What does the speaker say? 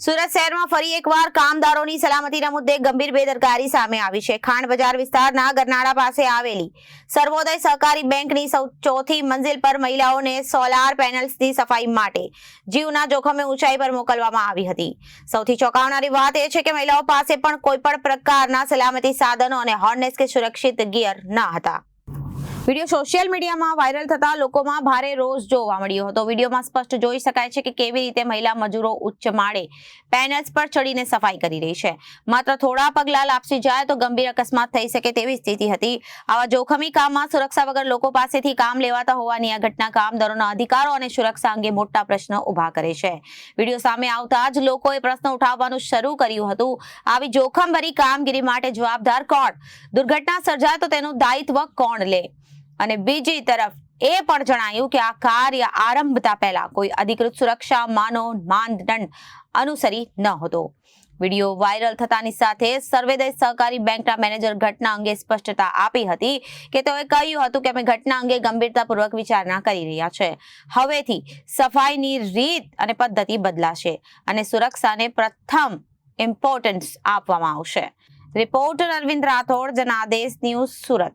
સુરત શહેરમાં ફરી એકવાર કામદારોની સલામતીના મુદ્દે ગંભીર બેદરકારી સામે આવી છે. ખાંડ બજાર વિસ્તારના ગરનાળા પાસે આવેલી સર્વોદય સહકારી બેંકની ચોથી મંજિલ પર મહિલાઓને સોલાર પેનલ્સની સફાઈ માટે જીવના જોખમે ઊંચાઈ પર મોકલવામાં આવી હતી. સૌથી ચોંકાવનારી વાત એ છે કે મહિલાઓ પાસે પણ કોઈપણ પ્રકારના સલામતી સાધનો અને હોર્નેસ કે સુરક્ષિત ગિયર ન હતા. વીડિયો સોશિયલ મીડિયામાં વાયરલ થતા લોકોમાં ભારે રોષ જોવા મળ્યો હતો. વિડીયોમાં સ્પષ્ટ જોઈ શકાય છે કે કેવી રીતે મહિલા મજૂરો ઉચ્ચ માળે પેનલ્સ પર ચડીને સફાઈ કરી રહી છે. માત્ર થોડા પગલા લાપસી જાય તો ગંભીર અકસ્માત થઈ શકે તેવી સ્થિતિ હતી. આવા જોખમી કામમાં સુરક્ષા વગર લોકો પાસેથી કામ લેવાતા હોવાની આ ઘટના કામદારોના અધિકારો અને સુરક્ષા અંગે મોટા પ્રશ્ન ઊભા કરે છે. વીડિયો સામે આવતા જ લોકોએ પ્રશ્ન ઉઠાવવાનું શરૂ કર્યું હતું. આવી જોખમભરી કામગીરી માટે જવાબદાર કોણ? દુર્ઘટના સર્જાય તો તેનું દાયિત્વ કોણ લે? અને બીજી તરફ એ પણ જણાયું કે આ કાર્ય આરંભતા પહેલા કોઈ અધિકૃત સુરક્ષા માનો માનદંડ અનુસરી ન હતો. વીડિયો વાયરલ થતાની સાથે સર્વેદય સહકારી બેંકના મેનેજર ઘટના અંગે સ્પષ્ટતા આપી હતી કે તેઓએ કહ્યું હતું કે અમે ઘટના અંગે ગંભીરતાપૂર્વક વિચારણા કરી રહ્યા છે. હવેથી સફાઈની રીત અને પદ્ધતિ બદલાશે અને સુરક્ષાને પ્રથમ ઇમ્પોર્ટન્સ આપવામાં આવશે. Reporter Arvind Rathod, Janadesh news Surat.